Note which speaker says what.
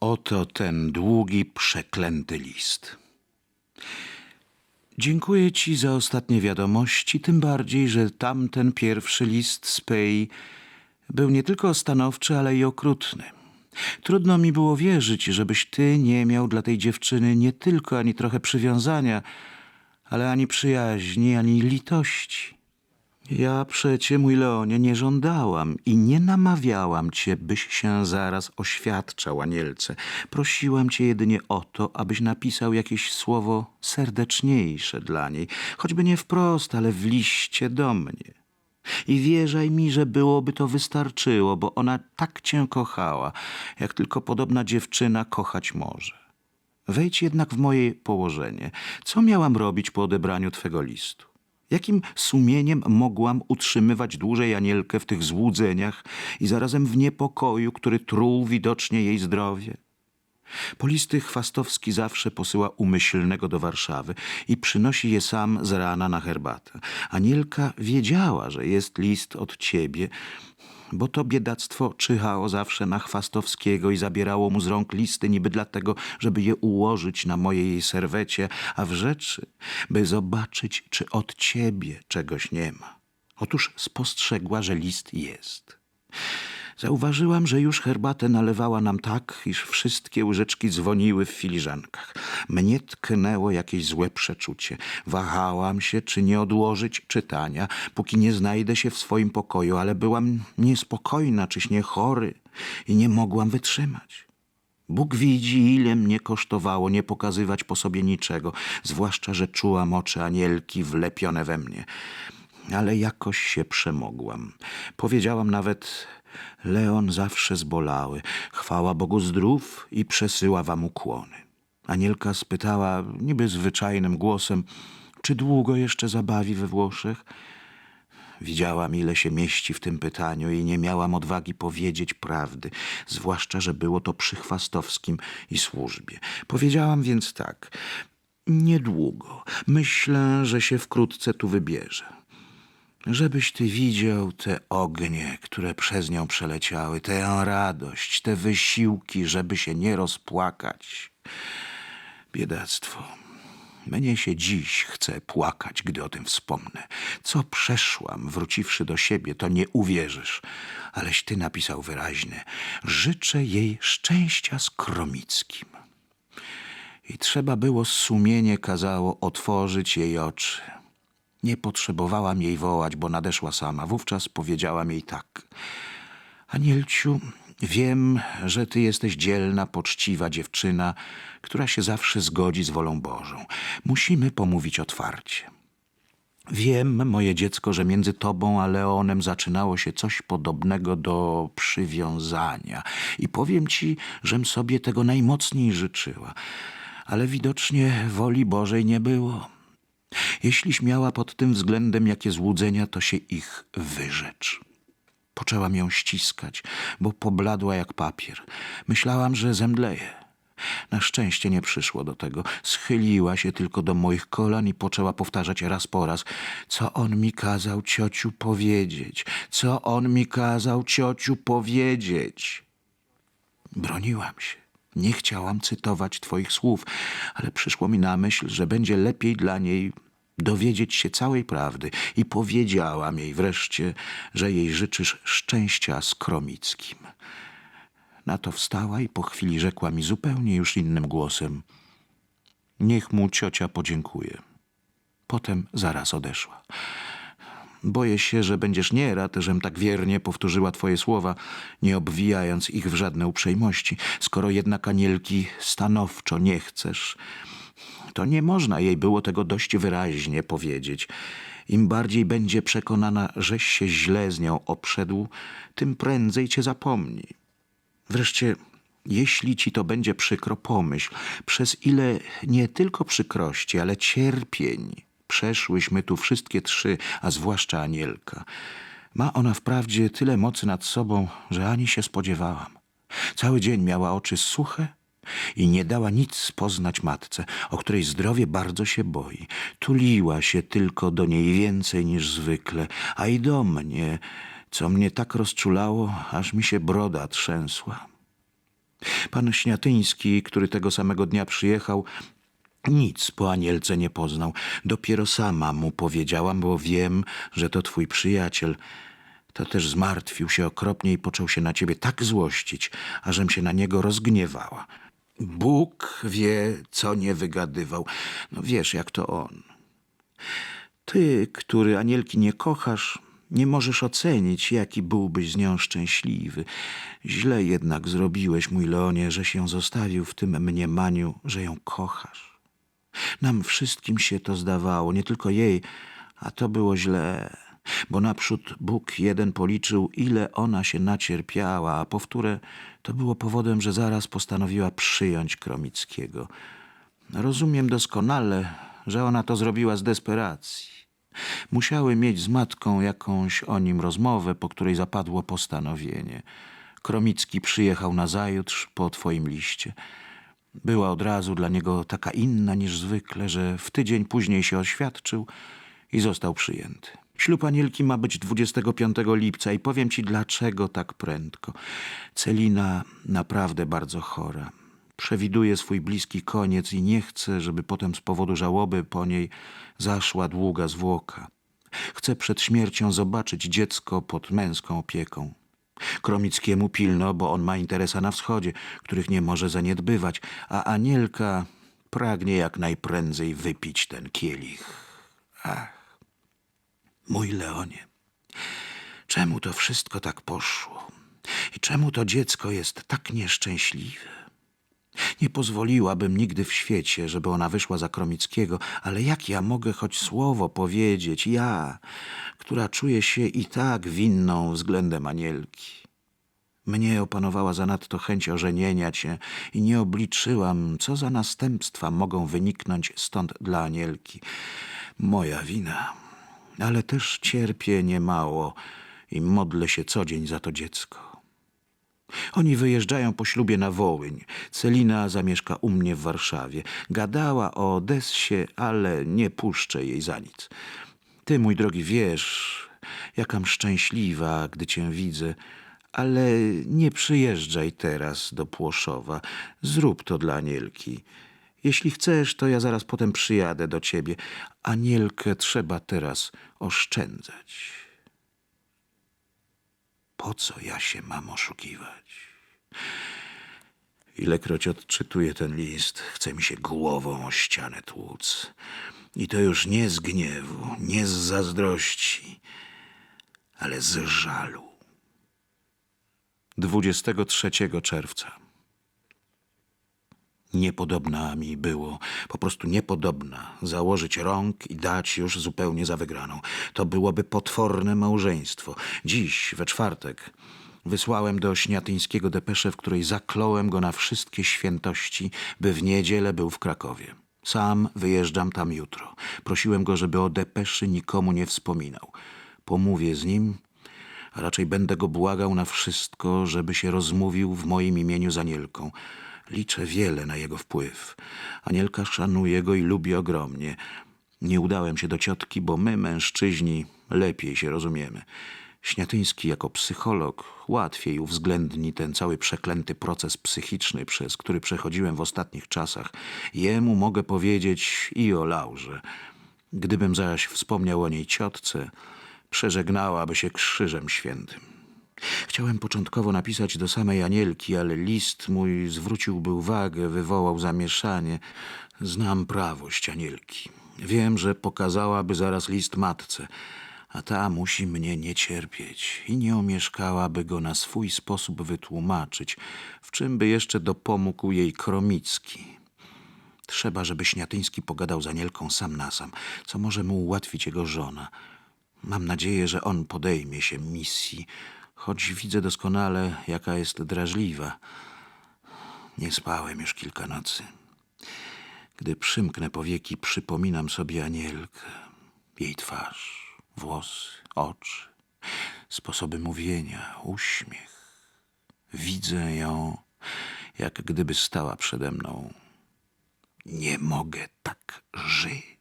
Speaker 1: Oto ten długi, przeklęty list. Dziękuję ci za ostatnie wiadomości, tym bardziej, że tamten pierwszy list z Pei był nie tylko stanowczy, ale i okrutny. Trudno mi było wierzyć, żebyś ty nie miał dla tej dziewczyny nie tylko ani trochę przywiązania, ale ani przyjaźni, ani litości. Ja przecie, mój Leonie, nie żądałam i nie namawiałam cię, byś się zaraz oświadczał anielce. Prosiłam cię jedynie o to, abyś napisał jakieś słowo serdeczniejsze dla niej, choćby nie wprost, ale w liście do mnie. I wierzaj mi, że byłoby to wystarczyło, bo ona tak cię kochała, jak tylko podobna dziewczyna kochać może. Wejdź jednak w moje położenie. Co miałam robić po odebraniu twego listu? Jakim sumieniem mogłam utrzymywać dłużej Anielkę w tych złudzeniach i zarazem w niepokoju, który truł widocznie jej zdrowie? Polisty Chwastowski zawsze posyła umyślnego do Warszawy i przynosi je sam z rana na herbatę. Anielka wiedziała, że jest list od ciebie, bo to biedactwo czyhało zawsze na Chwastowskiego i zabierało mu z rąk listy niby dlatego, żeby je ułożyć na mojej jej serwecie, a w rzeczy, by zobaczyć, czy od ciebie czegoś nie ma. Otóż spostrzegła, że list jest. Zauważyłam, że już herbatę nalewała nam tak, iż wszystkie łyżeczki dzwoniły w filiżankach. Mnie tknęło jakieś złe przeczucie. Wahałam się, czy nie odłożyć czytania, póki nie znajdę się w swoim pokoju, ale byłam niespokojna, czyś nie chory i nie mogłam wytrzymać. Bóg widzi, ile mnie kosztowało nie pokazywać po sobie niczego, zwłaszcza, że czułam oczy anielki wlepione we mnie. Ale jakoś się przemogłam. Powiedziałam nawet, Leon zawsze zbolały, chwała Bogu zdrów i przesyła wam ukłony. Anielka spytała niby zwyczajnym głosem, czy długo jeszcze zabawi we Włoszech? Widziałam, ile się mieści w tym pytaniu i nie miałam odwagi powiedzieć prawdy, zwłaszcza, że było to przy Chwastowskim i służbie. Powiedziałam więc tak, niedługo. Myślę, że się wkrótce tu wybierze. Żebyś ty widział te ognie, które przez nią przeleciały, tę radość, te wysiłki, żeby się nie rozpłakać. Biedactwo. Mnie się dziś chce płakać, gdy o tym wspomnę. Co przeszłam, wróciwszy do siebie, to nie uwierzysz. Aleś ty napisał wyraźnie. Życzę jej szczęścia z Kromickim. I trzeba było sumienie kazało otworzyć jej oczy. Nie potrzebowałam jej wołać, bo nadeszła sama. Wówczas powiedziałam jej tak. Anielciu, wiem, że ty jesteś dzielna, poczciwa dziewczyna, która się zawsze zgodzi z wolą Bożą. Musimy pomówić otwarcie. Wiem, moje dziecko, że między tobą a Leonem zaczynało się coś podobnego do przywiązania. I powiem ci, żem sobie tego najmocniej życzyła. Ale widocznie woli Bożej nie było. Jeśliś miała pod tym względem jakie złudzenia, to się ich wyrzecz. Poczęłam ją ściskać, bo pobladła jak papier. Myślałam, że zemdleje. Na szczęście nie przyszło do tego. Schyliła się tylko do moich kolan i poczęła powtarzać raz po raz. Co on mi kazał, ciociu, powiedzieć? Co on mi kazał, ciociu, powiedzieć? Broniłam się. Nie chciałam cytować twoich słów, ale przyszło mi na myśl, że będzie lepiej dla niej dowiedzieć się całej prawdy i powiedziałam jej wreszcie, że jej życzysz szczęścia z Kromickim. Na to wstała i po chwili rzekła mi zupełnie już innym głosem. Niech mu ciocia podziękuje. Potem zaraz odeszła. Boję się, że będziesz nie rad, żem tak wiernie powtórzyła twoje słowa, nie obwijając ich w żadne uprzejmości. Skoro jednak anielki stanowczo nie chcesz, to nie można jej było tego dość wyraźnie powiedzieć. Im bardziej będzie przekonana, żeś się źle z nią obszedł, tym prędzej cię zapomni. Wreszcie, jeśli ci to będzie przykro, pomyśl, przez ile nie tylko przykrości, ale cierpień przeszłyśmy tu wszystkie trzy, a zwłaszcza Anielka. Ma ona wprawdzie tyle mocy nad sobą, że ani się spodziewałam. Cały dzień miała oczy suche i nie dała nic poznać matce, o której zdrowie bardzo się boi. Tuliła się tylko do niej więcej niż zwykle, a i do mnie, co mnie tak rozczulało, aż mi się broda trzęsła. Pan Śniatyński, który tego samego dnia przyjechał, nic po Anielce nie poznał. Dopiero sama mu powiedziałam, bo wiem, że to twój przyjaciel. To też zmartwił się okropnie i począł się na ciebie tak złościć, ażem się na niego rozgniewała. Bóg wie, co nie wygadywał. No wiesz, jak to on. Ty, który Anielki nie kochasz, nie możesz ocenić, jaki byłbyś z nią szczęśliwy. Źle jednak zrobiłeś, mój Leonie, że się zostawił w tym mniemaniu, że ją kochasz. Nam wszystkim się to zdawało, nie tylko jej, a to było źle, bo naprzód Bóg jeden policzył, ile ona się nacierpiała, a powtórę to było powodem, że zaraz postanowiła przyjąć Kromickiego. Rozumiem doskonale, że ona to zrobiła z desperacji. Musiały mieć z matką jakąś o nim rozmowę, po której zapadło postanowienie. Kromicki przyjechał nazajutrz po twoim liście. Była od razu dla niego taka inna niż zwykle, że w tydzień później się oświadczył i został przyjęty. Ślub Anielki ma być 25 lipca i powiem ci dlaczego tak prędko. Celina naprawdę bardzo chora. Przewiduje swój bliski koniec i nie chce, żeby potem z powodu żałoby po niej zaszła długa zwłoka. Chce przed śmiercią zobaczyć dziecko pod męską opieką. Kromickiemu pilno, bo on ma interesa na wschodzie, których nie może zaniedbywać, a Anielka pragnie jak najprędzej wypić ten kielich. Ach, mój Leonie, czemu to wszystko tak poszło? I czemu to dziecko jest tak nieszczęśliwe? Nie pozwoliłabym nigdy w świecie, żeby ona wyszła za Kromickiego, ale jak ja mogę choć słowo powiedzieć, ja, która czuję się i tak winną względem Anielki? Mnie opanowała zanadto chęć ożenienia cię i nie obliczyłam, co za następstwa mogą wyniknąć stąd dla Anielki. Moja wina, ale też cierpię niemało i modlę się co dzień za to dziecko. Oni wyjeżdżają po ślubie na Wołyń. Celina zamieszka u mnie w Warszawie. Gadała o Odessie, ale nie puszczę jej za nic. Ty, mój drogi, wiesz, jakam szczęśliwa, gdy cię widzę, ale nie przyjeżdżaj teraz do Płoszowa. Zrób to dla Anielki. Jeśli chcesz, to ja zaraz potem przyjadę do ciebie. Anielkę trzeba teraz oszczędzać. Po co ja się mam oszukiwać? Ilekroć odczytuję ten list, chce mi się głową o ścianę tłuc. I to już nie z gniewu, nie z zazdrości, ale z żalu. 23 czerwca. Niepodobna mi było, po prostu niepodobna, założyć rąk i dać już zupełnie za wygraną. To byłoby potworne małżeństwo. Dziś, we czwartek, wysłałem do Śniatyńskiego depeszę, w której zakląłem go na wszystkie świętości, by w niedzielę był w Krakowie. Sam wyjeżdżam tam jutro. Prosiłem go, żeby o depeszy nikomu nie wspominał. Pomówię z nim, a raczej będę go błagał na wszystko, żeby się rozmówił w moim imieniu z Anielką. Liczę wiele na jego wpływ. Anielka szanuje go i lubi ogromnie. Nie udałem się do ciotki, bo my, mężczyźni, lepiej się rozumiemy. Śniatyński jako psycholog łatwiej uwzględni ten cały przeklęty proces psychiczny, przez który przechodziłem w ostatnich czasach. Jemu mogę powiedzieć i o Laurze. Gdybym zaś wspomniał o niej ciotce, przeżegnałaby się krzyżem świętym. Chciałem początkowo napisać do samej Anielki, ale list mój zwróciłby uwagę, wywołał zamieszanie. Znam prawość Anielki. Wiem, że pokazałaby zaraz list matce, a ta musi mnie nie cierpieć i nie omieszkałaby go na swój sposób wytłumaczyć, w czym by jeszcze dopomógł jej Kromicki. Trzeba, żeby Śniatyński pogadał z Anielką sam na sam, co może mu ułatwić jego żona. Mam nadzieję, że on podejmie się misji, choć widzę doskonale, jaka jest drażliwa. Nie spałem już kilka nocy. Gdy przymknę powieki, przypominam sobie Anielkę, jej twarz, włosy, oczy, sposoby mówienia, uśmiech. Widzę ją, jak gdyby stała przede mną. Nie mogę tak żyć.